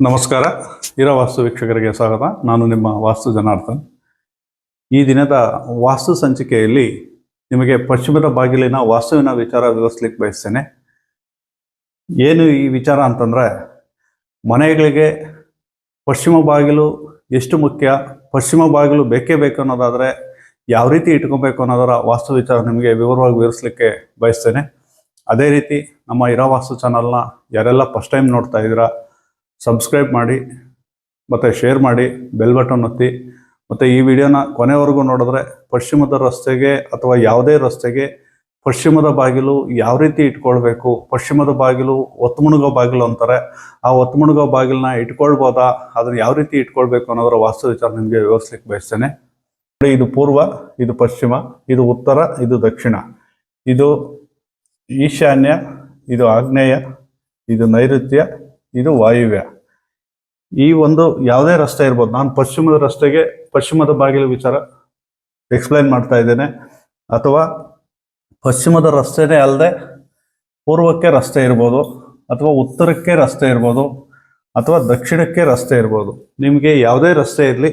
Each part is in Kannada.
ನಮಸ್ಕಾರ. ಇರೋ ವಾಸ್ತು ವೀಕ್ಷಕರಿಗೆ ಸ್ವಾಗತ. ನಾನು ನಿಮ್ಮ ವಾಸ್ತು ಜನಾರ್ದನ್. ಈ ದಿನದ ವಾಸ್ತು ಸಂಚಿಕೆಯಲ್ಲಿ ನಿಮಗೆ ಪಶ್ಚಿಮದ ಬಾಗಿಲಿನ ವಾಸ್ತುವಿನ ವಿಚಾರ ವಿವರಿಸ್ಲಿಕ್ಕೆ ಬಯಸ್ತೇನೆ. ಏನು ಈ ವಿಚಾರ ಅಂತಂದರೆ, ಮನೆಗಳಿಗೆ ಪಶ್ಚಿಮ ಬಾಗಿಲು ಎಷ್ಟು ಮುಖ್ಯ, ಪಶ್ಚಿಮ ಬಾಗಿಲು ಬೇಕೇ ಬೇಕು ಅನ್ನೋದಾದರೆ ಯಾವ ರೀತಿ ಇಟ್ಕೋಬೇಕು ಅನ್ನೋದರ ವಾಸ್ತು ವಿಚಾರ ನಿಮಗೆ ವಿವರವಾಗಿ ವಿವರಿಸ್ಲಿಕ್ಕೆ ಬಯಸ್ತೇನೆ. ಅದೇ ರೀತಿ ನಮ್ಮ ಇರೋ ವಾಸ್ತು ಚಾನಲ್ನ ಯಾರೆಲ್ಲ ಫಸ್ಟ್ ಟೈಮ್ ನೋಡ್ತಾ ಇದ್ದೀರಾ ಸಬ್ಸ್ಕ್ರೈಬ್ ಮಾಡಿ, ಮತ್ತು ಶೇರ್ ಮಾಡಿ, ಬೆಲ್ ಬಟನ್ ಒತ್ತಿ. ಮತ್ತು ಈ ವಿಡಿಯೋನ ಕೊನೆವರೆಗೂ ನೋಡಿದ್ರೆ ಪಶ್ಚಿಮದ ರಸ್ತೆಗೆ ಅಥವಾ ಯಾವುದೇ ರಸ್ತೆಗೆ ಪಶ್ಚಿಮದ ಬಾಗಿಲು ಯಾವ ರೀತಿ ಇಟ್ಕೊಳ್ಬೇಕು, ಪಶ್ಚಿಮದ ಬಾಗಿಲು ಒತ್ತುಮುಣಗೋ ಬಾಗಿಲು ಅಂತಾರೆ. ಆ ಒತ್ತುಮುಣಗೋ ಬಾಗಿಲನ್ನ ಇಟ್ಕೊಳ್ಬೋದಾ, ಅದನ್ನು ಯಾವ ರೀತಿ ಇಟ್ಕೊಳ್ಬೇಕು ಅನ್ನೋದರ ವಾಸ್ತು ವಿಚಾರ ನಿಮಗೆ ವಿವರಿಸ್ಲಿಕ್ಕೆ ಬಯಸ್ತೇನೆ. ಇದು ಪೂರ್ವ, ಇದು ಪಶ್ಚಿಮ, ಇದು ಉತ್ತರ, ಇದು ದಕ್ಷಿಣ. ಇದು ಈಶಾನ್ಯ, ಇದು ಆಗ್ನೇಯ, ಇದು ನೈಋತ್ಯ ಇದು ವಾಯುವ್ಯ. ಈ ಒಂದು ಯಾವುದೇ ರಸ್ತೆ ಇರ್ಬೋದು, ನಾನು ಪಶ್ಚಿಮದ ರಸ್ತೆಗೆ, ಪಶ್ಚಿಮದ ಬಾಗಿಲು ವಿಚಾರ ಎಕ್ಸ್ಪ್ಲೈನ್ ಮಾಡ್ತಾ ಇದ್ದೇನೆ. ಅಥವಾ ಪಶ್ಚಿಮದ ರಸ್ತೆನೇ ಅಲ್ಲದೆ ಪೂರ್ವಕ್ಕೆ ರಸ್ತೆ ಇರ್ಬೋದು, ಅಥವಾ ಉತ್ತರಕ್ಕೆ ರಸ್ತೆ ಇರ್ಬೋದು, ಅಥವಾ ದಕ್ಷಿಣಕ್ಕೆ ರಸ್ತೆ ಇರ್ಬೋದು. ನಿಮಗೆ ಯಾವುದೇ ರಸ್ತೆ ಇರಲಿ,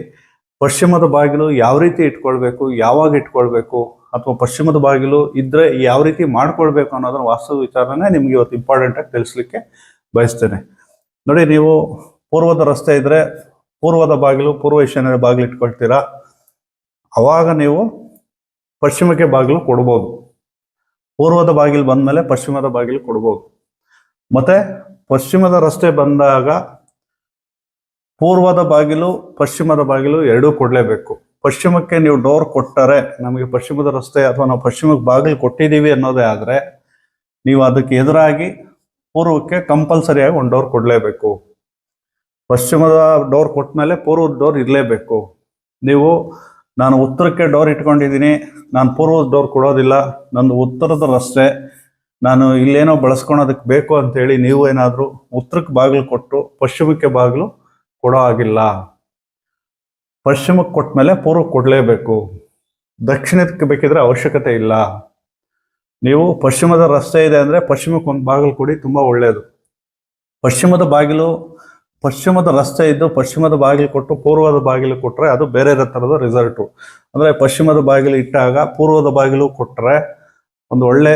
ಪಶ್ಚಿಮದ ಬಾಗಿಲು ಯಾವ ರೀತಿ ಇಟ್ಕೊಳ್ಬೇಕು, ಯಾವಾಗ ಇಟ್ಕೊಳ್ಬೇಕು, ಅಥವಾ ಪಶ್ಚಿಮದ ಬಾಗಿಲು ಇದ್ರೆ ಯಾವ ರೀತಿ ಮಾಡ್ಕೊಳ್ಬೇಕು ಅನ್ನೋದರ ವಾಸ್ತವ ವಿಚಾರನೇ ನಿಮ್ಗೆ ಇವತ್ತು ಇಂಪಾರ್ಟೆಂಟ್ ಆಗಿ ತಿಳಿಸ್ಲಿಕ್ಕೆ ಬಯಸ್ತೇನೆ. ನೋಡಿ, ನೀವು ಪೂರ್ವದ ರಸ್ತೆ ಇದ್ರೆ ಪೂರ್ವದ ಬಾಗಿಲು, ಪೂರ್ವ ಈಶಾನ್ಯ ಬಾಗಿಲು ಇಟ್ಕೊಳ್ತೀರಾ? ಅವಾಗ ನೀವು ಪಶ್ಚಿಮಕ್ಕೆ ಬಾಗಿಲು ಕೊಡ್ಬೋದು. ಪೂರ್ವದ ಬಾಗಿಲು ಬಂದ್ಮೇಲೆ ಪಶ್ಚಿಮದ ಬಾಗಿಲು ಕೊಡ್ಬೋದು. ಮತ್ತೆ ಪಶ್ಚಿಮದ ರಸ್ತೆ ಬಂದಾಗ ಪೂರ್ವದ ಬಾಗಿಲು, ಪಶ್ಚಿಮದ ಬಾಗಿಲು ಎರಡೂ ಕೊಡಲೇಬೇಕು. ಪಶ್ಚಿಮಕ್ಕೆ ನೀವು ಡೋರ್ ಕೊಟ್ಟರೆ, ನಮಗೆ ಪಶ್ಚಿಮದ ರಸ್ತೆ ಅಥವಾ ನಾವು ಪಶ್ಚಿಮಕ್ಕೆ ಬಾಗಿಲು ಕೊಟ್ಟಿದ್ದೀವಿ ಅನ್ನೋದೇ ಆದರೆ, ನೀವು ಅದಕ್ಕೆ ಎದುರಾಗಿ ಪೂರ್ವಕ್ಕೆ ಕಂಪಲ್ಸರಿಯಾಗಿ ಒಂದು ಡೋರ್ ಕೊಡಲೇಬೇಕು. ಪಶ್ಚಿಮದ ಡೋರ್ ಕೊಟ್ಟಮೇಲೆ ಪೂರ್ವದ ಡೋರ್ ಇರಲೇಬೇಕು. ನೀವು, ನಾನು ಉತ್ತರಕ್ಕೆ ಡೋರ್ ಇಟ್ಕೊಂಡಿದ್ದೀನಿ, ನಾನು ಪೂರ್ವದ ಡೋರ್ ಕೊಡೋದಿಲ್ಲ, ನಂದು ಉತ್ತರದ ರಸ್ತೆ, ನಾನು ಇಲ್ಲೇನೋ ಬಳಸ್ಕೊಳೋದಕ್ಕೆ ಬೇಕು ಅಂತೇಳಿ ನೀವು ಏನಾದರೂ ಉತ್ತರಕ್ಕೆ ಬಾಗಿಲು ಕೊಟ್ಟು ಪಶ್ಚಿಮಕ್ಕೆ ಬಾಗಿಲು ಕೊಡೋ ಆಗಿಲ್ಲ ಪಶ್ಚಿಮಕ್ಕೆ ಕೊಟ್ಟಮೇಲೆ ಪೂರ್ವಕ್ಕೆ ಕೊಡಲೇಬೇಕು. ದಕ್ಷಿಣಕ್ಕೆ ಬೇಕಿದ್ರೆ ಅವಶ್ಯಕತೆ ಇಲ್ಲ. ನೀವು ಪಶ್ಚಿಮದ ರಸ್ತೆ ಇದೆ ಅಂದರೆ ಪಶ್ಚಿಮಕ್ಕೆ ಒಂದು ಬಾಗಿಲು ಕೊಡಿ ತುಂಬ ಒಳ್ಳೆಯದು ಪಶ್ಚಿಮದ ಬಾಗಿಲು, ಪಶ್ಚಿಮದ ರಸ್ತೆ ಇದ್ದು ಪಶ್ಚಿಮದ ಬಾಗಿಲು ಕೊಟ್ಟು ಪೂರ್ವದ ಬಾಗಿಲು ಕೊಟ್ಟರೆ ಅದು ಬೇರೆ ಥರದ ರಿಸಲ್ಟು ಅಂದರೆ ಪಶ್ಚಿಮದ ಬಾಗಿಲು ಇಟ್ಟಾಗ ಪೂರ್ವದ ಬಾಗಿಲು ಕೊಟ್ಟರೆ ಒಂದು ಒಳ್ಳೆ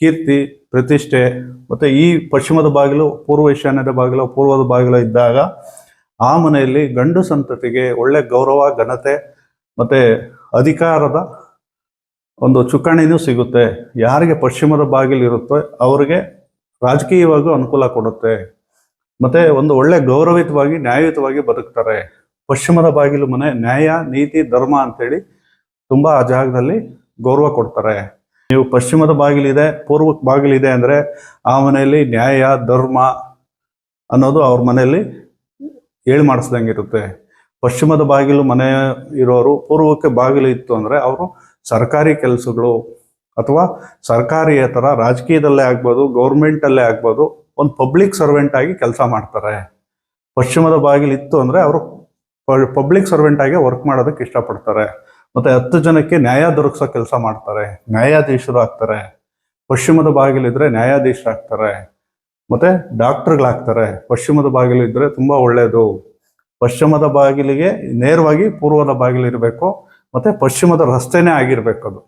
ಕೀರ್ತಿ, ಪ್ರತಿಷ್ಠೆ, ಮತ್ತು ಈ ಪಶ್ಚಿಮದ ಬಾಗಿಲು, ಪೂರ್ವ ಈಶಾನ್ಯದ ಬಾಗಿಲು, ಪೂರ್ವದ ಬಾಗಿಲು ಇದ್ದಾಗ ಆ ಮನೆಯಲ್ಲಿ ಗಂಡು ಸಂತತಿಗೆ ಒಳ್ಳೆ ಗೌರವ, ಘನತೆ, ಮತ್ತು ಅಧಿಕಾರದ ಒಂದು ಚುಕ್ಕಾಣಿನೂ ಸಿಗುತ್ತೆ. ಯಾರಿಗೆ ಪಶ್ಚಿಮದ ಇರುತ್ತೋ ಅವರಿಗೆ ರಾಜಕೀಯವಾಗೂ ಅನುಕೂಲ ಕೊಡುತ್ತೆ. ಮತ್ತೆ ಒಂದು ಒಳ್ಳೆ ಗೌರವಿತವಾಗಿ ನ್ಯಾಯಯುತವಾಗಿ ಬದುಕ್ತಾರೆ. ಪಶ್ಚಿಮದ ಬಾಗಿಲು ಮನೆ, ನ್ಯಾಯ, ನೀತಿ, ಧರ್ಮ ಅಂತೇಳಿ ತುಂಬಾ ಆ ಜಾಗದಲ್ಲಿ ಗೌರವ ಕೊಡ್ತಾರೆ. ನೀವು ಪಶ್ಚಿಮದ ಬಾಗಿಲಿದೆ ಪೂರ್ವಕ್ಕೆ ಬಾಗಿಲಿದೆ ಅಂದ್ರೆ ಆ ಮನೆಯಲ್ಲಿ ನ್ಯಾಯ, ಧರ್ಮ ಅನ್ನೋದು ಅವ್ರ ಮನೆಯಲ್ಲಿ ಹೇಳಿ ಮಾಡಿಸ್ದಂಗೆ ಇರುತ್ತೆ. ಪಶ್ಚಿಮದ ಬಾಗಿಲು ಮನೆ ಇರೋರು ಪೂರ್ವಕ್ಕೆ ಬಾಗಿಲು ಇತ್ತು ಅಂದ್ರೆ ಅವರು ಸರ್ಕಾರಿ ಕೆಲಸಗಳು ಅಥವಾ ಸರ್ಕಾರಿಯೇತರ ರಾಜಕೀಯದಲ್ಲೇ ಆಗ್ಬೋದು, ಗೌರ್ಮೆಂಟಲ್ಲೇ ಆಗ್ಬೋದು, ಒಂದು ಪಬ್ಲಿಕ್ ಸರ್ವೆಂಟ್ ಆಗಿ ಕೆಲಸ ಮಾಡ್ತಾರೆ. ಪಶ್ಚಿಮದ ಬಾಗಿಲು ಇತ್ತು ಅಂದ್ರೆ ಅವರು ಪಬ್ಲಿಕ್ ಸರ್ವೆಂಟ್ ಆಗಿ ವರ್ಕ್ ಮಾಡೋದಕ್ಕೆ ಇಷ್ಟಪಡ್ತಾರೆ. ಮತ್ತೆ ಹತ್ತು ಜನಕ್ಕೆ ನ್ಯಾಯ ದೊರಕಿಸೋ ಕೆಲಸ ಮಾಡ್ತಾರೆ. ನ್ಯಾಯಾಧೀಶರು ಆಗ್ತಾರೆ. ಪಶ್ಚಿಮದ ಬಾಗಿಲಿದ್ರೆ ನ್ಯಾಯಾಧೀಶರಾಗ್ತಾರೆ ಮತ್ತೆ ಡಾಕ್ಟರ್ಗಳಾಗ್ತಾರೆ. ಪಶ್ಚಿಮದ ಬಾಗಿಲು ಇದ್ರೆ ತುಂಬಾ ಒಳ್ಳೆಯದು ಪಶ್ಚಿಮದ ಬಾಗಿಲಿಗೆ ನೇರವಾಗಿ ಪೂರ್ವದ ಬಾಗಿಲು ಇರಬೇಕು. ಮತ್ತೆ ಪಶ್ಚಿಮದ ರಸ್ತೆನೇ ಆಗಿರ್ಬೇಕು ಅದು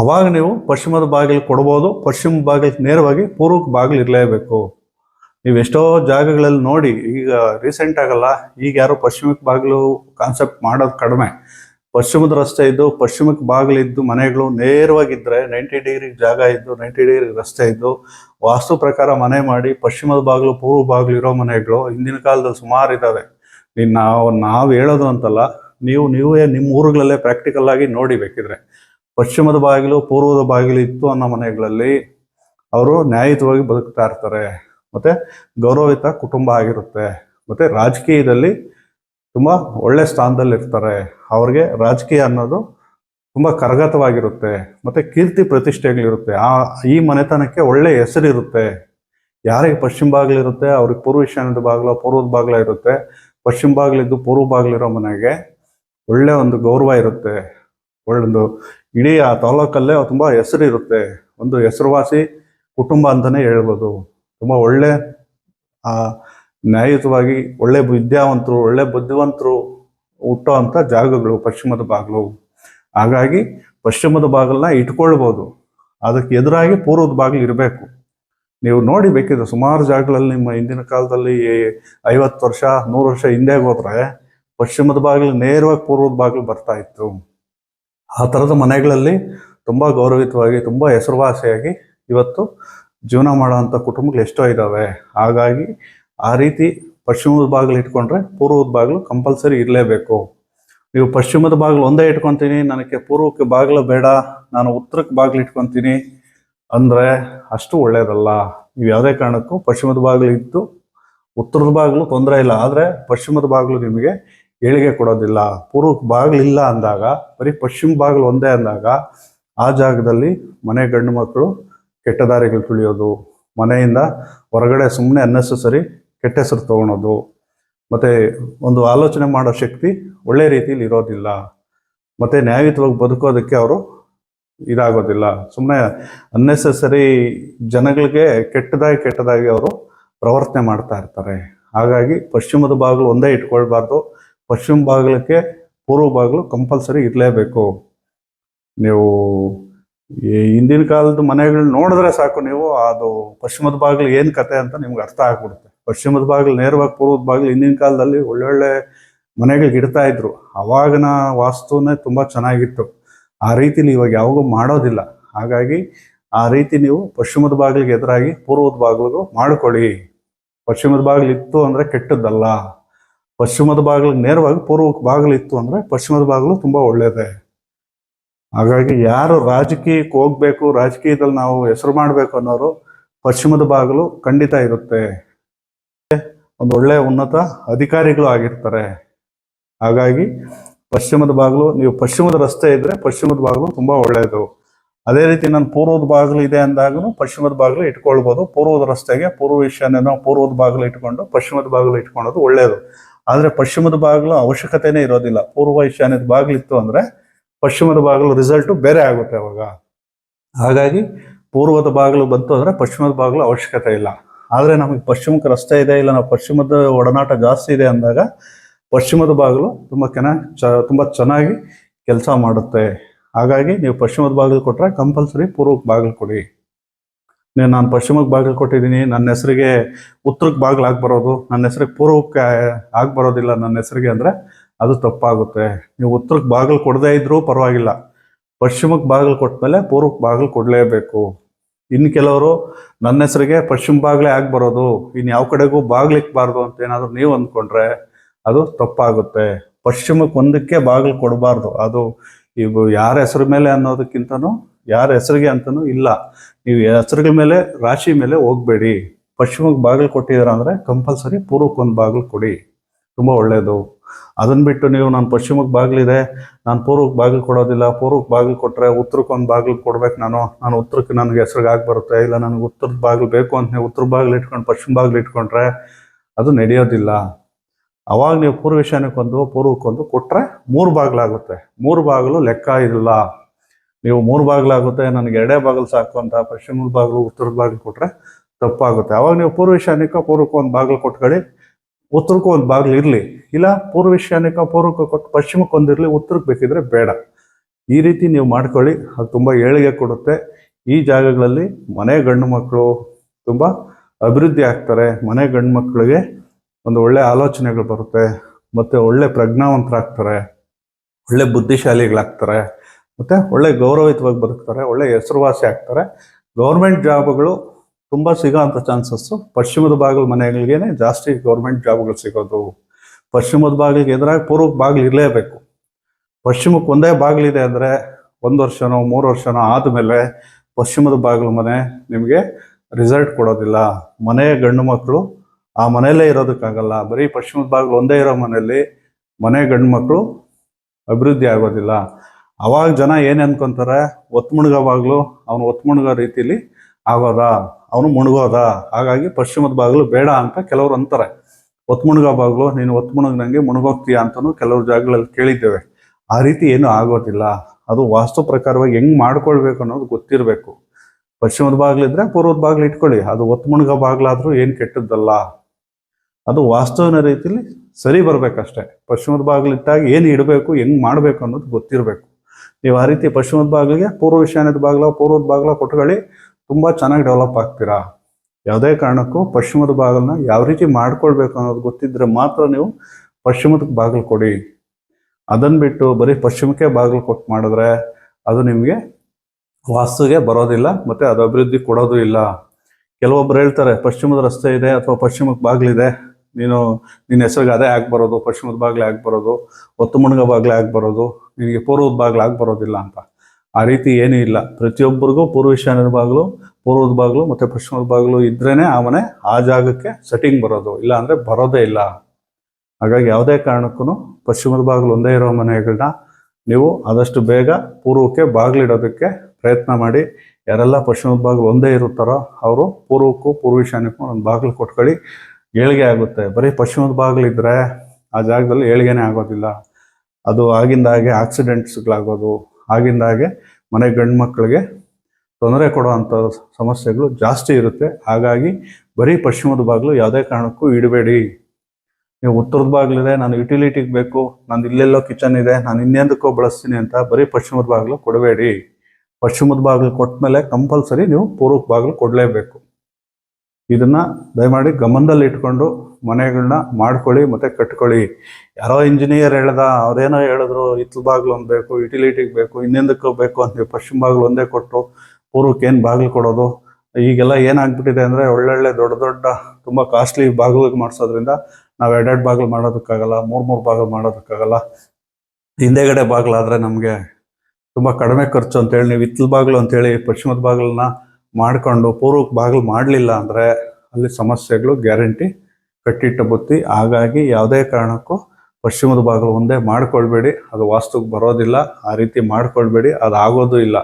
ಅವಾಗ ನೀವು ಪಶ್ಚಿಮದ ಬಾಗಿಲು ಕೊಡ್ಬೋದು, ಪಶ್ಚಿಮ ಬಾಗಿಲು ನೇರವಾಗಿ ಪೂರ್ವಕ್ಕೆ ಬಾಗಿಲು ಇರಲೇಬೇಕು. ನೀವು ಎಷ್ಟೋ ಜಾಗಗಳಲ್ಲಿ ನೋಡಿ, ಈಗ ರೀಸೆಂಟ್ ಆಗಲ್ಲ, ಈಗ ಯಾರು ಪಶ್ಚಿಮಕ್ಕೆ ಬಾಗಿಲು ಕಾನ್ಸೆಪ್ಟ್ ಮಾಡೋದು ಕಡಿಮೆ. ಪಶ್ಚಿಮದ ರಸ್ತೆ ಇದ್ದು, ಪಶ್ಚಿಮಕ್ಕೆ ಬಾಗಿಲಿದ್ದು ಮನೆಗಳು ನೇರವಾಗಿದ್ದರೆ ನೈಂಟಿ ಡಿಗ್ರಿ ಜಾಗ ಇದ್ದು ನೈಂಟಿ ಡಿಗ್ರಿ ರಸ್ತೆ ಇದ್ದು, ವಾಸ್ತು ಪ್ರಕಾರ ಮನೆ ಮಾಡಿ, ಪಶ್ಚಿಮದ ಬಾಗಿಲು, ಪೂರ್ವ ಬಾಗಿಲು ಇರೋ ಮನೆಗಳು ಹಿಂದಿನ ಕಾಲದಲ್ಲಿ ಸುಮಾರು ಇದ್ದಾವೆ. ಇನ್ನು ನಾವು ನಾವು ಹೇಳೋದು ಅಂತಲ್ಲ ನೀವು, ನೀವೇ ನಿಮ್ಮ ಊರುಗಳಲ್ಲೇ ಪ್ರಾಕ್ಟಿಕಲ್ ಆಗಿ ನೋಡಿ ಬೇಕಿದ್ರೆ. ಪಶ್ಚಿಮದ ಬಾಗಿಲು, ಪೂರ್ವದ ಬಾಗಿಲು ಇತ್ತು ಅನ್ನೋ ಮನೆಗಳಲ್ಲಿ ಅವರು ನ್ಯಾಯಯುತವಾಗಿ ಬದುಕ್ತಾ ಇರ್ತಾರೆ. ಮತ್ತೆ ಗೌರವಿತ ಕುಟುಂಬ ಆಗಿರುತ್ತೆ. ಮತ್ತೆ ರಾಜಕೀಯದಲ್ಲಿ ತುಂಬ ಒಳ್ಳೆ ಸ್ಥಾನದಲ್ಲಿ ಇರ್ತಾರೆ. ಅವ್ರಿಗೆ ರಾಜಕೀಯ ಅನ್ನೋದು ತುಂಬ ಕರಗತವಾಗಿರುತ್ತೆ. ಮತ್ತೆ ಕೀರ್ತಿ ಪ್ರತಿಷ್ಠೆಗಳಿರುತ್ತೆ. ಆ, ಈ ಮನೆತನಕ್ಕೆ ಒಳ್ಳೆ ಹೆಸರಿರುತ್ತೆ. ಯಾರಿಗೆ ಪಶ್ಚಿಮ ಬಾಗಿಲಿರುತ್ತೆ ಅವ್ರಿಗೆ ಪೂರ್ವ ಈಶಾನ್ಯದ ಬಾಗಿಲು, ಪೂರ್ವದ ಬಾಗಿಲ ಇರುತ್ತೆ. ಪಶ್ಚಿಮ ಬಾಗಿಲಿದ್ದು ಪೂರ್ವ ಬಾಗಿಲಿರೋ ಮನೆಗೆ ಒಳ್ಳೆ ಒಂದು ಗೌರವ ಇರುತ್ತೆ. ಒಳ್ಳೊಂದು ಇಡೀ ಆ ತಾಲೂಕಲ್ಲೇ ತುಂಬ ಹೆಸರು ಇರುತ್ತೆ ಒಂದು ಹೆಸರುವಾಸಿ ಕುಟುಂಬ ಅಂತಲೇ ಹೇಳ್ಬೋದು. ತುಂಬ ಒಳ್ಳೆ, ಆ, ನ್ಯಾಯಯುತವಾಗಿ ಒಳ್ಳೆ ವಿದ್ಯಾವಂತರು, ಒಳ್ಳೆ ಬುದ್ಧಿವಂತರು ಹುಟ್ಟೋ ಅಂಥ ಜಾಗಗಳು ಪಶ್ಚಿಮದ ಬಾಗಿಲು. ಹಾಗಾಗಿ ಪಶ್ಚಿಮದ ಬಾಗಿಲನ್ನ ಇಟ್ಕೊಳ್ಬೋದು. ಅದಕ್ಕೆ ಎದುರಾಗಿ ಪೂರ್ವದ ಬಾಗಿಲು ಇರಬೇಕು. ನೀವು ನೋಡಿ ಬೇಕಿದ್ರೆ ಸುಮಾರು ಜಾಗಗಳಲ್ಲಿ ನಿಮ್ಮ ಹಿಂದಿನ ಕಾಲದಲ್ಲಿ ಐವತ್ತು ವರ್ಷ, ನೂರು ವರ್ಷ ಹಿಂದೆ ಹೋದ್ರೆ ಪಶ್ಚಿಮದ ಬಾಗಿಲು ನೇರವಾಗಿ ಪೂರ್ವದ ಬಾಗಿಲು ಬರ್ತಾ ಇತ್ತು. ಆ ಥರದ ಮನೆಗಳಲ್ಲಿ ತುಂಬ ಗೌರವಿತವಾಗಿ ತುಂಬ ಹೆಸರುವಾಸಿಯಾಗಿ ಇವತ್ತು ಜೀವನ ಮಾಡುವಂಥ ಕುಟುಂಬಗಳು ಎಷ್ಟೋ ಇದ್ದಾವೆ ಹಾಗಾಗಿ ಆ ರೀತಿ ಪಶ್ಚಿಮದ ಬಾಗಿಲು ಇಟ್ಕೊಂಡ್ರೆ ಪೂರ್ವದ ಬಾಗಿಲು ಕಂಪಲ್ಸರಿ ಇರಲೇಬೇಕು. ನೀವು ಪಶ್ಚಿಮದ ಬಾಗಿಲು ಒಂದೇ ಇಟ್ಕೊತೀನಿ, ನನಗೆ ಪೂರ್ವಕ್ಕೆ ಬಾಗಿಲು ಬೇಡ, ನಾನು ಉತ್ತರಕ್ಕೆ ಬಾಗಿಲು ಇಟ್ಕೊತೀನಿ ಅಂದರೆ ಅಷ್ಟು ಒಳ್ಳೆಯದಲ್ಲ ನೀವು ಯಾವುದೇ ಕಾರಣಕ್ಕೂ ಪಶ್ಚಿಮದ ಬಾಗಿಲು ಇದ್ದು ಉತ್ತರದ ಬಾಗಿಲು ತೊಂದರೆ ಇಲ್ಲ. ಆದರೆ ಪಶ್ಚಿಮದ ಬಾಗಿಲು ನಿಮಗೆ ಏಳಿಗೆ ಕೊಡೋದಿಲ್ಲ ಪೂರ್ವಕ್ಕೆ ಬಾಗಿಲು ಇಲ್ಲ ಅಂದಾಗ, ಬರೀ ಪಶ್ಚಿಮ ಬಾಗಿಲು ಒಂದೇ ಅಂದಾಗ, ಆ ಜಾಗದಲ್ಲಿ ಮನೆ ಗಂಡು ಮಕ್ಕಳು ಕೆಟ್ಟ ದಾರಿಗಳು ತುಳಿಯೋದು, ಮನೆಯಿಂದ ಹೊರಗಡೆ ಸುಮ್ಮನೆ ಅನ್ನೆಸಸರಿ ಕೆಟ್ಟ ಹೆಸರು ತೊಗೊಳೋದು. ಮತ್ತು ಒಂದು ಆಲೋಚನೆ ಮಾಡೋ ಶಕ್ತಿ ಒಳ್ಳೆ ರೀತಿಯಲ್ಲಿ ಇರೋದಿಲ್ಲ. ಮತ್ತು ನ್ಯಾಯಯುತವಾಗಿ ಬದುಕೋದಕ್ಕೆ ಅವರು ಇದಾಗೋದಿಲ್ಲ. ಸುಮ್ಮನೆ ಅನ್ನೆಸಸರಿ ಜನಗಳಿಗೆ ಕೆಟ್ಟದಾಗಿ ಕೆಟ್ಟದಾಗಿ ಅವರು ಪ್ರವರ್ತನೆ ಮಾಡ್ತಾ ಇರ್ತಾರೆ. ಹಾಗಾಗಿ ಪಶ್ಚಿಮದ ಬಾಗಿಲು ಒಂದೇ ಇಟ್ಕೊಳ್ಬಾರ್ದು. ಪಶ್ಚಿಮ ಬಾಗಿಲಕ್ಕೆ ಪೂರ್ವ ಬಾಗಿಲು ಕಂಪಲ್ಸರಿ ಇರಲೇಬೇಕು. ನೀವು ಈ ಹಿಂದಿನ ಕಾಲದ ಮನೆಗಳು ನೋಡಿದ್ರೆ ಸಾಕು ನೀವು, ಅದು ಪಶ್ಚಿಮದ ಬಾಗಿಲು ಏನು ಕತೆ ಅಂತ ನಿಮ್ಗೆ ಅರ್ಥ ಆಗ್ಬಿಡುತ್ತೆ. ಪಶ್ಚಿಮದ ಬಾಗಿಲು ನೇರವಾಗಿ ಪೂರ್ವದ ಬಾಗಿಲು ಹಿಂದಿನ ಕಾಲದಲ್ಲಿ ಒಳ್ಳೊಳ್ಳೆ ಮನೆಗಳಿಗೆ ಇಡ್ತಾ ಇದ್ರು. ಅವಾಗಿನ ವಾಸ್ತುನೇ ತುಂಬ ಚೆನ್ನಾಗಿತ್ತು. ಆ ರೀತಿಲಿ ಇವಾಗ ಯಾವಾಗೂ ಮಾಡೋದಿಲ್ಲ. ಹಾಗಾಗಿ ಆ ರೀತಿ ನೀವು ಪಶ್ಚಿಮದ ಬಾಗಿಲಿಗೆ ಎದುರಾಗಿ ಪೂರ್ವದ ಬಾಗಿಲು ಮಾಡಿಕೊಳ್ಳಿ. ಪಶ್ಚಿಮದ ಬಾಗಿಲು ಇತ್ತು ಅಂದರೆ ಕೆಟ್ಟದ್ದಲ್ಲ. ಪಶ್ಚಿಮದ ಬಾಗಿಲಿಗೆ ನೇರವಾಗಿ ಪೂರ್ವ ಬಾಗಿಲು ಇತ್ತು ಅಂದರೆ ಪಶ್ಚಿಮದ ಬಾಗಿಲು ತುಂಬ ಒಳ್ಳೆಯದೇ ಹಾಗಾಗಿ ಯಾರು ರಾಜಕೀಯಕ್ಕೆ ಹೋಗಬೇಕು, ರಾಜಕೀಯದಲ್ಲಿ ನಾವು ಹೆಸರು ಮಾಡಬೇಕು ಅನ್ನೋರು ಪಶ್ಚಿಮದ ಬಾಗಿಲು ಖಂಡಿತ ಇರುತ್ತೆ. ಒಂದು ಒಳ್ಳೆಯ ಉನ್ನತ ಅಧಿಕಾರಿಗಳು ಆಗಿರ್ತಾರೆ. ಹಾಗಾಗಿ ಪಶ್ಚಿಮದ ಬಾಗಿಲು ನೀವು ಪಶ್ಚಿಮದ ರಸ್ತೆ ಇದ್ರೆ ಪಶ್ಚಿಮದ ಬಾಗಿಲು ತುಂಬಾ ಒಳ್ಳೆಯದು ಅದೇ ರೀತಿ ನಾನು ಪೂರ್ವದ ಬಾಗಿಲು ಇದೆ ಅಂದಾಗೂ ಪಶ್ಚಿಮದ ಬಾಗಿಲು ಇಟ್ಕೊಳ್ಬೋದು. ಪೂರ್ವದ ರಸ್ತೆಗೆ ಪೂರ್ವ ಈಶಾನ್ಯನ ಪೂರ್ವದ ಬಾಗಿಲು ಇಟ್ಕೊಂಡು ಪಶ್ಚಿಮದ ಬಾಗಿಲು ಇಟ್ಕೊಳ್ಳೋದು ಒಳ್ಳೆಯದು ಆದ್ರೆ ಪಶ್ಚಿಮದ ಬಾಗಿಲು ಅವಶ್ಯಕತೆನೇ ಇರೋದಿಲ್ಲ. ಪೂರ್ವ ಈಶಾನ್ಯದ ಬಾಗಿಲಿತ್ತು ಅಂದ್ರೆ ಪಶ್ಚಿಮದ ಬಾಗಿಲು ರಿಸಲ್ಟು ಬೇರೆ ಆಗುತ್ತೆ ಅವಾಗ. ಹಾಗಾಗಿ ಪೂರ್ವದ ಬಾಗಿಲು ಬಂತು ಅಂದ್ರೆ ಪಶ್ಚಿಮದ ಬಾಗಿಲು ಅವಶ್ಯಕತೆ ಇಲ್ಲ. ಆದರೆ ನಮಗೆ ಪಶ್ಚಿಮಕ್ಕೆ ರಸ್ತೆ ಇದೆ, ಇಲ್ಲ ನಾವು ಪಶ್ಚಿಮದ ಒಡನಾಟ ಜಾಸ್ತಿ ಇದೆ ಅಂದಾಗ ಪಶ್ಚಿಮದ ಬಾಗಿಲು ತುಂಬ ಕೆನ, ಚ, ತುಂಬ ಚೆನ್ನಾಗಿ ಕೆಲಸ ಮಾಡುತ್ತೆ. ಹಾಗಾಗಿ ನೀವು ಪಶ್ಚಿಮದ ಬಾಗಿಲು ಕೊಟ್ಟರೆ ಕಂಪಲ್ಸರಿ ಪೂರ್ವಕ್ಕೆ ಬಾಗಿಲು ಕೊಡಿ. ನಾನು ಪಶ್ಚಿಮಕ್ಕೆ ಬಾಗಿಲು ಕೊಟ್ಟಿದ್ದೀನಿ. ನನ್ನ ಹೆಸರಿಗೆ ಉತ್ತರಕ್ಕೆ ಬಾಗಿಲು ಆಗಿ ಬರೋದು. ನನ್ನ ಹೆಸರಿಗೆ ಪೂರ್ವಕ್ಕೆ ಆಗಿ ಬರೋದಿಲ್ಲ ನನ್ನ ಹೆಸರಿಗೆ ಅಂದರೆ ಅದು ತಪ್ಪಾಗುತ್ತೆ. ನೀವು ಉತ್ತರಕ್ಕೆ ಬಾಗಿಲು ಕೊಡದೇ ಇದ್ರೂ ಪರವಾಗಿಲ್ಲ. ಪಶ್ಚಿಮಕ್ಕೆ ಬಾಗಿಲು ಕೊಟ್ಮೇಲೆ ಪೂರ್ವಕ್ಕೆ ಬಾಗಿಲು ಕೊಡಲೇಬೇಕು. ಇನ್ನು ಕೆಲವರು ನನ್ನ ಹೆಸರಿಗೆ ಪಶ್ಚಿಮ ಬಾಗಿಲೇ ಆಗಿ ಬರೋದು. ಇನ್ನು ಯಾವ ಕಡೆಗೂ ಬಾಗಿಲಿಕ್ಬಾರ್ದು ಅಂತ ಏನಾದರೂ ನೀವು ಅಂದ್ಕೊಂಡ್ರೆ ಅದು ತಪ್ಪಾಗುತ್ತೆ. ಪಶ್ಚಿಮಕ್ಕೆ ಒಂದಕ್ಕೆ ಬಾಗಿಲು ಕೊಡಬಾರ್ದು. ಅದು ಈಗ ಯಾರ ಹೆಸರು ಮೇಲೆ ಅನ್ನೋದಕ್ಕಿಂತನೂ ಯಾರ ಹೆಸರಿಗೆ ಅಂತನೂ ಇಲ್ಲ. ನೀವು ಹೆಸರುಗಳ ಮೇಲೆ, ರಾಶಿ ಮೇಲೆ ಹೋಗಬೇಡಿ. ಪಶ್ಚಿಮಕ್ಕೆ ಬಾಗಿಲು ಕೊಟ್ಟಿದ್ದೀರ ಅಂದರೆ ಕಂಪಲ್ಸರಿ ಪೂರ್ವಕ್ಕೆ ಒಂದು ಬಾಗಿಲು ಕೊಡಿ. ತುಂಬ ಒಳ್ಳೆಯದು ಅದನ್ನು ಬಿಟ್ಟು ನೀವು, ನಾನು ಪಶ್ಚಿಮಕ್ಕೆ ಬಾಗಿಲಿದೆ ನಾನು ಪೂರ್ವಕ್ಕೆ ಬಾಗಿಲು ಕೊಡೋದಿಲ್ಲ. ಪೂರ್ವಕ್ಕೆ ಬಾಗಿಲು ಕೊಟ್ಟರೆ ಉತ್ತರಕ್ಕೆ ಒಂದು ಬಾಗಿಲು ಕೊಡ್ಬೇಕು ನಾನು. ನಾನು ಉತ್ತರಕ್ಕೆ ನನಗೆ ಹೆಸರಿಗೆ ಬರುತ್ತೆ. ಇಲ್ಲ, ನನಗೆ ಉತ್ತರದ ಬಾಗಿಲು ಬೇಕು ಅಂತ ನೀವು ಉತ್ತರ ಬಾಗಿಲು ಇಟ್ಕೊಂಡು ಪಶ್ಚಿಮ ಬಾಗಿಲು ಇಟ್ಕೊಂಡ್ರೆ ಅದು ನಡೆಯೋದಿಲ್ಲ. ಅವಾಗ ನೀವು ಪೂರ್ವ ಈಶಾನ್ಯಕ್ಕೊಂದು ಪೂರ್ವಕ್ಕೊಂದು ಕೊಟ್ಟರೆ ಮೂರು ಬಾಗಿಲಾಗುತ್ತೆ ಮೂರು ಬಾಗಿಲು ಲೆಕ್ಕ ಇಲ್ಲ. ನೀವು ಮೂರು ಬಾಗಿಲಾಗುತ್ತೆ, ನನಗೆ ಎರಡೇ ಬಾಗಿಲು ಸಾಕು ಅಂತ ಪಶ್ಚಿಮದ ಬಾಗಿಲು ಉತ್ತರದ ಬಾಗಿಲು ಕೊಟ್ಟರೆ ತಪ್ಪಾಗುತ್ತೆ. ಅವಾಗ ನೀವು ಪೂರ್ವ ಈಶಾನ್ಯಕ್ಕೆ, ಪೂರ್ವಕ್ಕೆ ಒಂದು ಬಾಗಿಲು ಕೊಟ್ಕೊಳ್ಳಿ, ಉತ್ತರಕ್ಕೂ ಒಂದು ಬಾಗಿಲು ಇರಲಿ. ಇಲ್ಲ, ಪೂರ್ವ ಈಶಾನ್ಯಕ್ಕೆ, ಪೂರ್ವಕ್ಕೆ ಕೊಟ್ಟು ಪಶ್ಚಿಮಕ್ಕೆ ಒಂದಿರಲಿ ಉತ್ತರಕ್ಕೆ ಬೇಕಿದ್ರೆ ಬೇಡ. ಈ ರೀತಿ ನೀವು ಮಾಡ್ಕೊಳ್ಳಿ, ಅದು ತುಂಬ ಏಳಿಗೆ ಕೊಡುತ್ತೆ. ಈ ಜಾಗಗಳಲ್ಲಿ ಮನೆ ಗಂಡು ಮಕ್ಕಳು ತುಂಬ ಅಭಿವೃದ್ಧಿ ಆಗ್ತಾರೆ. ಮನೆ ಗಂಡು ಮಕ್ಕಳಿಗೆ ಒಂದು ಒಳ್ಳೆ ಆಲೋಚನೆಗಳು ಬರುತ್ತೆ, ಮತ್ತು ಒಳ್ಳೆ ಪ್ರಜ್ಞಾವಂತರಾಗ್ತಾರೆ, ಒಳ್ಳೆ ಬುದ್ಧಿಶಾಲಿಗಳಾಗ್ತಾರೆ. ಮತ್ತು ಒಳ್ಳೆ ಗೌರವಯುತವಾಗಿ ಬದುಕ್ತಾರೆ, ಒಳ್ಳೆ ಹೆಸರುವಾಸಿ ಆಗ್ತಾರೆ. ಗೌರ್ಮೆಂಟ್ ಜಾಬ್ಗಳು ತುಂಬ ಸಿಗೋ ಅಂಥ ಚಾನ್ಸಸ್ಸು ಪಶ್ಚಿಮದ ಬಾಗಿಲು ಮನೆಗಳಿಗೇನೆ ಜಾಸ್ತಿ ಗೌರ್ಮೆಂಟ್ ಜಾಬ್ಗಳು ಸಿಗೋದು. ಪಶ್ಚಿಮದ ಬಾಗಿಲಿಗೆ ಎದುರಾಗಿ ಪೂರ್ವ ಬಾಗಿಲು ಇರಲೇಬೇಕು. ಪಶ್ಚಿಮಕ್ಕೆ ಒಂದೇ ಬಾಗಿಲಿದೆ ಅಂದರೆ ಒಂದು ವರ್ಷನೋ, ಮೂರು ವರ್ಷನೋ ಆದಮೇಲೆ ಪಶ್ಚಿಮದ ಬಾಗಿಲು ಮನೆ ನಿಮಗೆ ರಿಸಲ್ಟ್ ಕೊಡೋದಿಲ್ಲ. ಮನೆಯ ಗಂಡು ಮಕ್ಕಳು ಆ ಮನೆಯಲ್ಲೇ ಇರೋದಕ್ಕಾಗಲ್ಲ. ಬರೀ ಪಶ್ಚಿಮದ ಬಾಗಿಲು ಒಂದೇ ಇರೋ ಮನೆಯಲ್ಲಿ ಮನೆ ಗಂಡು ಮಕ್ಕಳು ಅಭಿವೃದ್ಧಿ ಆಗೋದಿಲ್ಲ. ಅವಾಗ ಜನ ಏನು ಅನ್ಕೊಂತಾರೆ? ಒತ್ತು ಮುಳುಗೋ ಬಾಗಿಲು ಅವನು ಒತ್ತು ಮುಳುಗೋ ರೀತಿಲಿ ಆಗೋದ? ಅವನು ಮುಳುಗೋದ ಹಾಗಾಗಿ ಪಶ್ಚಿಮದ ಬಾಗಿಲು ಬೇಡ ಅಂತ ಕೆಲವರು ಅಂತಾರೆ. ಒತ್ತು ಮುಳುಗೋ ಬಾಗಿಲು ನೀನು ಒತ್ತು ಮುಳುಗ್ನಂಗೆ ಮುಳುಗೋಗ್ತೀಯ ಅಂತಲೂ ಕೆಲವ್ರ ಜಾಗಗಳಲ್ಲಿ ಕೇಳಿದ್ದೇವೆ. ಆ ರೀತಿ ಏನು ಆಗೋದಿಲ್ಲ. ಅದು ವಾಸ್ತು ಪ್ರಕಾರವಾಗಿ ಹೆಂಗ್ ಮಾಡ್ಕೊಳ್ಬೇಕು ಅನ್ನೋದು ಗೊತ್ತಿರಬೇಕು. ಪಶ್ಚಿಮದ ಬಾಗಿಲಿದ್ರೆ ಪೂರ್ವದ ಬಾಗಿಲು ಇಟ್ಕೊಳ್ಳಿ. ಅದು ಒತ್ತು ಮುಳುಗೋ ಬಾಗಿಲಾದ್ರೂ ಏನು ಕೆಟ್ಟದ್ದಲ್ಲ. ಅದು ವಾಸ್ತವನ ರೀತಿಲಿ ಸರಿ ಬರ್ಬೇಕಷ್ಟೇ. ಪಶ್ಚಿಮದ ಬಾಗಿಲಿಟ್ಟಾಗ ಏನು ಇಡಬೇಕು, ಹೆಂಗ್ ಮಾಡಬೇಕು ಅನ್ನೋದು ಗೊತ್ತಿರಬೇಕು. ನೀವು ಆ ರೀತಿ ಪಶ್ಚಿಮದ ಬಾಗಿಲಿಗೆ ಪೂರ್ವ ಈಶಾನ್ಯದ ಬಾಗಿಲ ಪೂರ್ವದ ಬಾಗಿಲ ಕೊಟ್ಕೊಳ್ಳಿ ತುಂಬ ಚೆನ್ನಾಗಿ ಡೆವಲಪ್ ಆಗ್ತೀರಾ? ಯಾವುದೇ ಕಾರಣಕ್ಕೂ ಪಶ್ಚಿಮದ ಬಾಗಿಲನ್ನ ಯಾವ ರೀತಿ ಮಾಡ್ಕೊಳ್ಬೇಕು ಅನ್ನೋದು ಗೊತ್ತಿದ್ರೆ ಮಾತ್ರ ನೀವು ಪಶ್ಚಿಮದ ಬಾಗಿಲು ಕೊಡಿ. ಅದನ್ನ ಬಿಟ್ಟು ಬರೀ ಪಶ್ಚಿಮಕ್ಕೆ ಬಾಗಿಲು ಕೊಟ್ಟು ಮಾಡಿದ್ರೆ ಅದು ನಿಮಗೆ ವಾಸ್ತುಗೆ ಬರೋದಿಲ್ಲ ಮತ್ತೆ ಅದು ಅಭಿವೃದ್ಧಿ ಕೊಡೋದು ಇಲ್ಲ. ಕೆಲವೊಬ್ರು ಹೇಳ್ತಾರೆ, ಪಶ್ಚಿಮದ ರಸ್ತೆ ಇದೆ ಅಥವಾ ಪಶ್ಚಿಮಕ್ಕೆ ಬಾಗಿಲಿದೆ ನೀನು ನಿನ್ನ ಹೆಸರಿಗೆ ಅದೇ ಯಾಕೆ ಬರೋದು, ಪಶ್ಚಿಮದ ಬಾಗಿಲು ಯಾಕೆ ಬರೋದು ಒತ್ತು ಮುಣಗ ಬಾಗಿಲು ಆಗಿ ಬರೋದು, ನಿನಗೆ ಪೂರ್ವದ ಬಾಗಿಲು ಆಗಿ ಬರೋದಿಲ್ಲ ಅಂತ. ಆ ರೀತಿ ಏನೂ ಇಲ್ಲ. ಪ್ರತಿಯೊಬ್ಬರಿಗೂ ಪೂರ್ವ ಈಶಾನ್ಯದ ಬಾಗಿಲು, ಪೂರ್ವದ ಬಾಗಿಲು ಮತ್ತು ಪಶ್ಚಿಮದ ಬಾಗಿಲು ಇದ್ರೇ ಆ ಮನೆ ಆ ಜಾಗಕ್ಕೆ ಸೆಟ್ಟಿಂಗ್ ಬರೋದು. ಇಲ್ಲ ಅಂದರೆ ಬರೋದೇ ಇಲ್ಲ. ಹಾಗಾಗಿ ಯಾವುದೇ ಕಾರಣಕ್ಕೂ ಪಶ್ಚಿಮದ ಬಾಗಿಲು ಒಂದೇ ಇರೋ ಮನೆಗಳನ್ನ ನೀವು ಆದಷ್ಟು ಬೇಗ ಪೂರ್ವಕ್ಕೆ ಬಾಗಿಲಿಡೋದಕ್ಕೆ ಪ್ರಯತ್ನ ಮಾಡಿ. ಯಾರೆಲ್ಲ ಪಶ್ಚಿಮದ ಬಾಗಿಲು ಒಂದೇ ಇರುತ್ತಾರೋ, ಅವರು ಪೂರ್ವಕ್ಕೂ ಪೂರ್ವ ಈಶಾನ್ಯಕ್ಕೂ ಒಂದು ಬಾಗಿಲು ಕೊಟ್ಕೊಳ್ಳಿ. ಏಳಿಗೆ ಆಗುತ್ತೆ. ಬರೀ ಪಶ್ಚಿಮದ ಬಾಗಿಲಿದ್ರೆ ಆ ಜಾಗದಲ್ಲಿ ಏಳಿಗೆನೇ ಆಗೋದಿಲ್ಲ. ಅದು ಆಗಿಂದಾಗೆ ಆಕ್ಸಿಡೆಂಟ್ಸ್ಗಳಾಗೋದು ಆಗಿಂದಾಗೆ ಮನೆ ಗಂಡು ಮಕ್ಕಳಿಗೆ ತೊಂದರೆ ಕೊಡುವಂಥ ಸಮಸ್ಯೆಗಳು ಜಾಸ್ತಿ ಇರುತ್ತೆ. ಹಾಗಾಗಿ ಬರೀ ಪಶ್ಚಿಮದ ಬಾಗಿಲು ಯಾವುದೇ ಕಾರಣಕ್ಕೂ ಇಡಬೇಡಿ. ನೀವು ಉತ್ತರದ ಬಾಗಿಲಿದೆ ನಾನು ಯುಟಿಲಿಟಿಗೆ ಬೇಕು, ನಾನು ಇಲ್ಲೆಲ್ಲೋ ಕಿಚನ್ ಇದೆ, ನಾನು ಇನ್ನೆಂದಕ್ಕೋ ಬಳಸ್ತೀನಿ ಅಂತ ಬರೀ ಪಶ್ಚಿಮದ ಬಾಗಿಲು ಕೊಡಬೇಡಿ. ಪಶ್ಚಿಮದ ಬಾಗಿಲು ಕೊಟ್ಮೇಲೆ ಕಂಪಲ್ಸರಿ ನೀವು ಪೂರ್ವಕ್ಕೆ ಬಾಗಿಲು ಕೊಡಲೇಬೇಕು. ಇದನ್ನ ದಯಮಾಡಿ ಗಮನದಲ್ಲಿ ಇಟ್ಕೊಂಡು ಮನೆಗಳನ್ನ ಮಾಡ್ಕೊಳ್ಳಿ ಮತ್ತೆ ಕಟ್ಕೊಳ್ಳಿ. ಯಾರೋ ಇಂಜಿನಿಯರ್ ಹೇಳ್ದ, ಅವ್ರೇನೋ ಹೇಳಿದ್ರು, ಹಿತ್ಲು ಬಾಗಿಲು ಒಂದು ಬೇಕು ಯುಟಿಲಿಟಿಗೆ ಬೇಕು, ಇನ್ನೆಂದಕ್ಕೂ ಬೇಕು ಅಂತ ಪಶ್ಚಿಮ ಬಾಗಿಲು ಒಂದೇ ಕೊಟ್ಟು ಪೂರ್ವಕ್ಕೆ ಏನು ಬಾಗಿಲು ಕೊಡೋದು? ಈಗೆಲ್ಲ ಏನಾಗ್ಬಿಟ್ಟಿದೆ ಅಂದ್ರೆ ಒಳ್ಳೊಳ್ಳೆ ದೊಡ್ಡ ದೊಡ್ಡ ತುಂಬಾ ಕಾಸ್ಟ್ಲಿ ಬಾಗಿಲು ಮಾಡಿಸೋದ್ರಿಂದ ನಾವು ಎರಡೆರಡು ಬಾಗಿಲು ಮಾಡೋದಕ್ಕಾಗಲ್ಲ, ಮೂರು ಮೂರು ಬಾಗಿಲು ಮಾಡೋದಕ್ಕಾಗಲ್ಲ. ಹಿಂದೆಗಡೆ ಬಾಗಿಲಾದರೆ ನಮಗೆ ತುಂಬಾ ಕಡಿಮೆ ಖರ್ಚು ಅಂತೇಳಿ ನೀವು ಹಿತ್ತಲ ಬಾಗಿಲು ಅಂತೇಳಿ ಪಶ್ಚಿಮದ ಬಾಗಿಲನ್ನ ಮಾಡ್ಕೊಂಡು ಪೂರ್ವಕ್ಕೆ ಬಾಗಿಲು ಮಾಡಲಿಲ್ಲ ಅಂದರೆ ಅಲ್ಲಿ ಸಮಸ್ಯೆಗಳು ಗ್ಯಾರಂಟಿ ಕಟ್ಟಿಟ್ಟ ಬುತ್ತಿ. ಹಾಗಾಗಿ ಯಾವುದೇ ಕಾರಣಕ್ಕೂ ಪಶ್ಚಿಮದ ಬಾಗಿಲು ಒಂದೇ ಮಾಡ್ಕೊಳ್ಬೇಡಿ. ಅದು ವಾಸ್ತುಗೆ ಬರೋದಿಲ್ಲ. ಆ ರೀತಿ ಮಾಡ್ಕೊಳ್ಬೇಡಿ. ಅದು ಆಗೋದು ಇಲ್ಲ.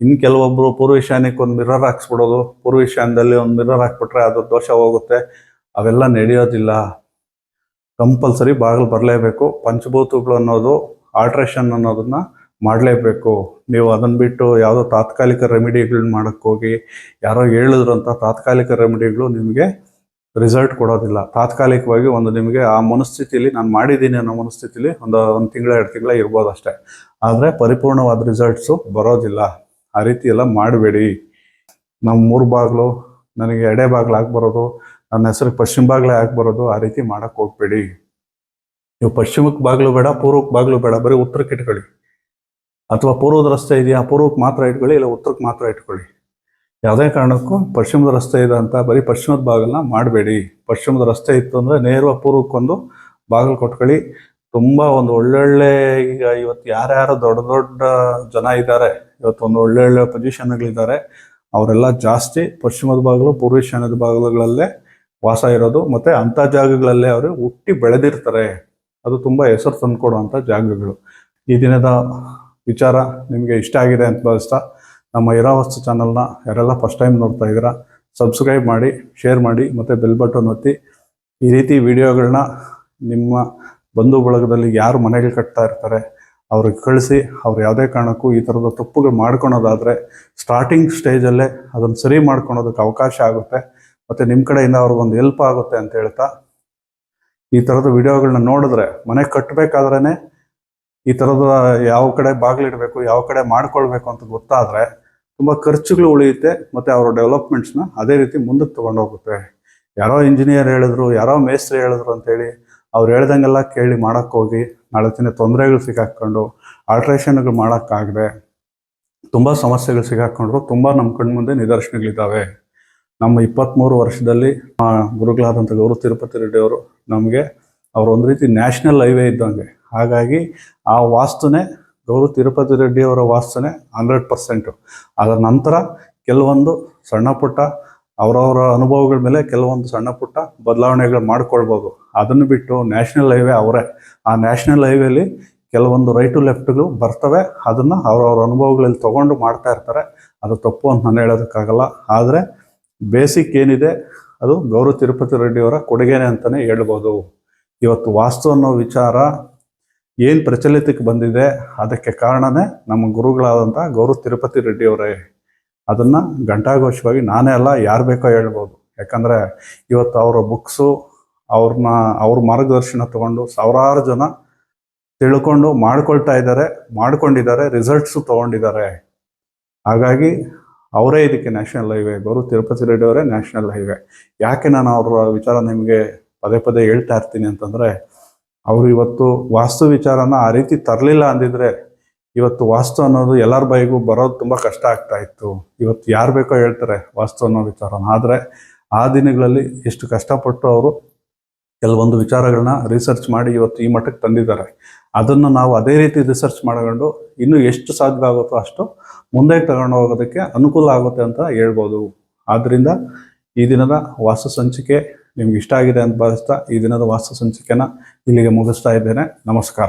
ಇನ್ನು ಕೆಲವೊಬ್ಬರು ಪೂರ್ವ ಈಶಾನ್ಯಕ್ಕೆ ಒಂದು ಮಿರರ್ ಹಾಕ್ಸ್ಬಿಡೋದು. ಪೂರ್ವ ಈಶಾನ್ಯದಲ್ಲಿ ಒಂದು ಮಿರರ್ ಹಾಕ್ಬಿಟ್ರೆ ಅದು ದೋಷ ಹೋಗುತ್ತೆ. ಅವೆಲ್ಲ ನಡೆಯೋದಿಲ್ಲ. ಕಂಪಲ್ಸರಿ ಬಾಗಿಲು ಬರಲೇಬೇಕು. ಪಂಚಭೂತಗಳು ಅನ್ನೋದು, ಆಲ್ಟ್ರೇಷನ್ ಅನ್ನೋದನ್ನ ಮಾಡಲೇಬೇಕು. ನೀವು ಅದನ್ನು ಬಿಟ್ಟು ಯಾವುದೋ ತಾತ್ಕಾಲಿಕ ರೆಮಿಡಿಗಳನ್ನ ಮಾಡೋಕ್ಕೋಗಿ ಯಾರೋ ಹೇಳಿದ್ರು ಅಂತ ತಾತ್ಕಾಲಿಕ ರೆಮಿಡಿಗಳು ನಿಮಗೆ ರಿಸಲ್ಟ್ ಕೊಡೋದಿಲ್ಲ. ತಾತ್ಕಾಲಿಕವಾಗಿ ಒಂದು ನಿಮಗೆ ಆ ಮನಸ್ಥಿತಿಲಿ ನಾನು ಮಾಡಿದ್ದೀನಿ ಅನ್ನೋ ಮನಸ್ಥಿತಿಲಿ ಒಂದು ಒಂದು ತಿಂಗಳ, ಎರಡು ತಿಂಗಳ ಇರ್ಬೋದು ಅಷ್ಟೇ. ಆದರೆ ಪರಿಪೂರ್ಣವಾದ ರಿಸಲ್ಟ್ಸು ಬರೋದಿಲ್ಲ. ಆ ರೀತಿ ಎಲ್ಲ ಮಾಡಬೇಡಿ. ನಮ್ಮ ಮೂರು ಬಾಗಿಲು ನನಗೆ ಎಡೆ ಬಾಗಿಲು ಆಗ್ಬರೋದು ಬರೋದು, ನನ್ನ ಹೆಸರು ಪಶ್ಚಿಮ ಬಾಗಿಲೇ ಆಗ್ಬರೋದು ಬರೋದು, ಆ ರೀತಿ ಮಾಡೋಕ್ಕೆ ಹೋಗ್ಬೇಡಿ. ನೀವು ಪಶ್ಚಿಮಕ್ಕೆ ಬಾಗಿಲು ಬೇಡ ಪೂರ್ವಕ್ಕೆ ಬಾಗಿಲು ಬೇಡ, ಬರೀ ಉತ್ತರಕ್ಕೆ ಇಟ್ಕೊಳ್ಳಿ ಅಥವಾ ಪೂರ್ವದ ರಸ್ತೆ ಇದೆಯಾ? ಪೂರ್ವಕ್ಕೆ ಮಾತ್ರ ಇಟ್ಕೊಳ್ಳಿ, ಇಲ್ಲ ಉತ್ತರಕ್ಕೆ ಮಾತ್ರ ಇಟ್ಕೊಳ್ಳಿ. ಯಾವುದೇ ಕಾರಣಕ್ಕೂ ಪಶ್ಚಿಮದ ರಸ್ತೆ ಇದೆ ಅಂತ ಬರೀ ಪಶ್ಚಿಮದ ಬಾಗಿಲನ್ನ ಮಾಡಬೇಡಿ. ಪಶ್ಚಿಮದ ರಸ್ತೆ ಇತ್ತು ಅಂದರೆ ನೇರವ ಪೂರ್ವಕ್ಕೊಂದು ಬಾಗಿಲು ಕೊಟ್ಕೊಳ್ಳಿ. ತುಂಬ ಒಂದು ಒಳ್ಳೊಳ್ಳೆ, ಈಗ ಇವತ್ತು ಯಾರ್ಯಾರು ದೊಡ್ಡ ದೊಡ್ಡ ಜನ ಇದ್ದಾರೆ, ಇವತ್ತು ಒಂದು ಒಳ್ಳೊಳ್ಳೆ ಪೊಸಿಷನ್ಗಳಿದ್ದಾರೆ ಅವರೆಲ್ಲ ಜಾಸ್ತಿ ಪಶ್ಚಿಮದ ಬಾಗಿಲು ಪೂರ್ವ ಈಶಾನ್ಯದ ಬಾಗಿಲುಗಳಲ್ಲೇ ವಾಸ ಇರೋದು, ಮತ್ತೆ ಅಂಥ ಜಾಗಗಳಲ್ಲೇ ಅವರು ಹುಟ್ಟಿ ಬೆಳೆದಿರ್ತಾರೆ. ಅದು ತುಂಬ ಹೆಸರು ತಂದುಕೊಡುವಂಥ ಜಾಗಗಳು. ಈ ದಿನದ ವಿಚಾರ ನಿಮಗೆ ಇಷ್ಟ ಆಗಿದೆ ಅಂತ ಭಾವಿಸ್ತಾ ನಮ್ಮ ಇರಾವಸ್ತು ಚಾನಲ್ನ ಯಾರೆಲ್ಲ ಫಸ್ಟ್ ಟೈಮ್ ನೋಡ್ತಾ ಇದ್ದೀರಾ ಸಬ್ಸ್ಕ್ರೈಬ್ ಮಾಡಿ ಶೇರ್ ಮಾಡಿ, ಮತ್ತು ಬೆಲ್ ಬಟನ್ ಒತ್ತಿ. ಈ ರೀತಿ ವಿಡಿಯೋಗಳನ್ನ ನಿಮ್ಮ ಬಂಧು ಬಳಗದಲ್ಲಿ ಯಾರು ಮನೆಗೆ ಕಟ್ತಾ ಇರ್ತಾರೆ, ಅವ್ರಿಗೆ ಕಳಿಸಿ, ಅವ್ರು ಯಾವುದೇ ಕಾರಣಕ್ಕೂ ಈ ಥರದ ತಪ್ಪುಗಳು ಮಾಡ್ಕೊಳೋದಾದರೆ ಸ್ಟಾರ್ಟಿಂಗ್ ಸ್ಟೇಜಲ್ಲೇ ಅದನ್ನು ಸರಿ ಮಾಡ್ಕೊಳೋದಕ್ಕೆ ಅವಕಾಶ ಆಗುತ್ತೆ. ಮತ್ತು ನಿಮ್ಮ ಕಡೆಯಿಂದ ಅವ್ರಿಗೊಂದು ಹೆಲ್ಪ್ ಆಗುತ್ತೆ ಅಂತ ಹೇಳ್ತಾ. ಈ ಥರದ ವಿಡಿಯೋಗಳನ್ನ ನೋಡಿದ್ರೆ ಮನೆ ಕಟ್ಟಬೇಕಾದ್ರೇ ಈ ಥರದ ಯಾವ ಕಡೆ ಬಾಗಿಲಿಡಬೇಕು, ಯಾವ ಕಡೆ ಮಾಡ್ಕೊಳ್ಬೇಕು ಅಂತ ಗೊತ್ತಾದರೆ ತುಂಬ ಖರ್ಚುಗಳು ಉಳಿಯುತ್ತೆ ಮತ್ತು ಅವರ ಡೆವಲಪ್ಮೆಂಟ್ಸ್ನ ಅದೇ ರೀತಿ ಮುಂದಕ್ಕೆ ತೊಗೊಂಡೋಗುತ್ತೆ. ಯಾರೋ ಇಂಜಿನಿಯರ್ ಹೇಳಿದ್ರು, ಯಾರೋ ಮೇಸ್ತ್ರಿ ಹೇಳಿದ್ರು ಅಂತೇಳಿ ಅವ್ರು ಹೇಳ್ದಂಗೆಲ್ಲ ಕೇಳಿ ಮಾಡೋಕ್ಕೋಗಿ ನಾಳೆ ದಿನ ತೊಂದರೆಗಳು ಸಿಗಾಕ್ಕೊಂಡು ಆಲ್ಟ್ರೇಷನ್ಗಳು ಮಾಡೋಕ್ಕಾಗದೆ ತುಂಬ ಸಮಸ್ಯೆಗಳು ಸಿಗಾಕೊಂಡ್ರು ತುಂಬ ನಮ್ಮ ಕಣ್ಮುಂದೆ ನಿದರ್ಶನಗಳಿದ್ದಾವೆ. ನಮ್ಮ ಇಪ್ಪತ್ತ್ಮೂರು ವರ್ಷದಲ್ಲಿ ಗುರುಗಳಾದಂಥ ಗೌರವ ತಿರುಪತಿ ರೆಡ್ಡಿ ಅವರು ನಮಗೆ ಅವರೊಂದು ಒಂದು ರೀತಿ ನ್ಯಾಷನಲ್ ಹೈವೇ ಇದ್ದಂಗೆ. ಹಾಗಾಗಿ ಆ ವಾಸ್ತುನೇ ಗೌರವ ತಿರುಪತಿ ರೆಡ್ಡಿಯವರ ವಾಸ್ತುನೇ ಹಂಡ್ರೆಡ್ ಪರ್ಸೆಂಟು. ಅದರ ನಂತರ ಕೆಲವೊಂದು ಸಣ್ಣ ಪುಟ್ಟ ಅವರವರ ಅನುಭವಗಳ ಮೇಲೆ ಕೆಲವೊಂದು ಸಣ್ಣ ಪುಟ್ಟ ಬದಲಾವಣೆಗಳು ಮಾಡ್ಕೊಳ್ಬೋದು. ಅದನ್ನು ಬಿಟ್ಟು ನ್ಯಾಷನಲ್ ಹೈವೇ ಅವರೇ. ಆ ನ್ಯಾಷನಲ್ ಹೈವೇಲಿ ಕೆಲವೊಂದು ರೈಟು ಲೆಫ್ಟ್ಗಳು ಬರ್ತವೆ. ಅದನ್ನು ಅವರವ್ರ ಅನುಭವಗಳಲ್ಲಿ ತೊಗೊಂಡು ಮಾಡ್ತಾ ಇರ್ತಾರೆ. ಅದು ತಪ್ಪು ಅಂತ ನಾನು ಹೇಳೋದಕ್ಕಾಗಲ್ಲ. ಆದರೆ ಬೇಸಿಕ್ ಏನಿದೆ ಅದು ಗೌರವ ತಿರುಪತಿ ರೆಡ್ಡಿಯವರ ಕೊಡುಗೆನೆ ಅಂತಲೇ ಹೇಳ್ಬೋದು. ಇವತ್ತು ವಾಸ್ತು ಅನ್ನೋ ವಿಚಾರ ಏನು ಪ್ರಚಲಿತಕ್ಕೆ ಬಂದಿದೆ ಅದಕ್ಕೆ ಕಾರಣನೇ ನಮ್ಮ ಗುರುಗಳಾದಂಥ ಗೌರವ ತಿರುಪತಿ ರೆಡ್ಡಿಯವರೇ ಅದನ್ನು ಘಂಟಾಘೋಷವಾಗಿ ನಾನೇ ಅಲ್ಲ, ಯಾರು ಬೇಕೋ ಹೇಳ್ಬೋದು. ಯಾಕಂದರೆ ಇವತ್ತು ಅವರ ಬುಕ್ಸು ಅವ್ರನ್ನ ಅವ್ರ ಮಾರ್ಗದರ್ಶನ ತಗೊಂಡು ಸಾವಿರಾರು ಜನ ತಿಳ್ಕೊಂಡು ಮಾಡ್ಕೊಳ್ತಾ ಇದ್ದಾರೆ, ಮಾಡ್ಕೊಂಡಿದ್ದಾರೆ ರಿಸಲ್ಟ್ಸು ತಗೊಂಡಿದ್ದಾರೆ. ಹಾಗಾಗಿ ಅವರೇ ಇದಕ್ಕೆ ನ್ಯಾಷನಲ್ ಹೈವೇ ಗೌರು ತಿರುಪತಿ ರೆಡ್ಡಿ ಅವರೇ ನ್ಯಾಷನಲ್ ಹೈವೇ ಯಾಕೆ ನಾನು ಅವರ ವಿಚಾರ ನಿಮಗೆ ಪದೇ ಪದೇ ಹೇಳ್ತಾ ಇರ್ತೀನಿ ಅಂತಂದ್ರೆ ಅವರು ಇವತ್ತು ವಾಸ್ತು ವಿಚಾರನ ಆ ರೀತಿ ತರಲಿಲ್ಲ ಅಂದಿದ್ರೆ ಇವತ್ತು ವಾಸ್ತು ಅನ್ನೋದು ಎಲ್ಲರ ಬಾಯಿಗೂ ಬರೋದು ತುಂಬ ಕಷ್ಟ ಆಗ್ತಾ ಇತ್ತು. ಇವತ್ತು ಯಾರು ಬೇಕೋ ಹೇಳ್ತಾರೆ ವಾಸ್ತು ಅನ್ನೋ ವಿಚಾರನ. ಆದರೆ ಆ ದಿನಗಳಲ್ಲಿ ಎಷ್ಟು ಕಷ್ಟಪಟ್ಟು ಅವರು ಕೆಲವೊಂದು ವಿಚಾರಗಳನ್ನ ರಿಸರ್ಚ್ ಮಾಡಿ ಇವತ್ತು ಈ ಮಟ್ಟಕ್ಕೆ ತಂದಿದ್ದಾರೆ. ಅದನ್ನು ನಾವು ಅದೇ ರೀತಿ ರಿಸರ್ಚ್ ಮಾಡ್ಕೊಂಡು ಇನ್ನೂ ಎಷ್ಟು ಸಾಧ್ಯ ಆಗುತ್ತೋ ಅಷ್ಟು ಮುಂದೆ ತಗೊಂಡು ಹೋಗೋದಕ್ಕೆ ಅನುಕೂಲ ಆಗುತ್ತೆ ಅಂತ ಹೇಳ್ಬೋದು. ಆದ್ದರಿಂದ ಈ ದಿನದ ವಾಸ್ತು ಸಂಚಿಕೆ ನಿಮ್ಗೆ ಇಷ್ಟ ಆಗಿದೆ ಅಂತ ಭಾವಿಸ್ತಾ ಈ ದಿನದ ವಾಸ್ತು ಸಂಚಿಕೆನ ಇಲ್ಲಿಗೆ ಮುಗಿಸ್ತಾ ಇದ್ದೇನೆ. ನಮಸ್ಕಾರ.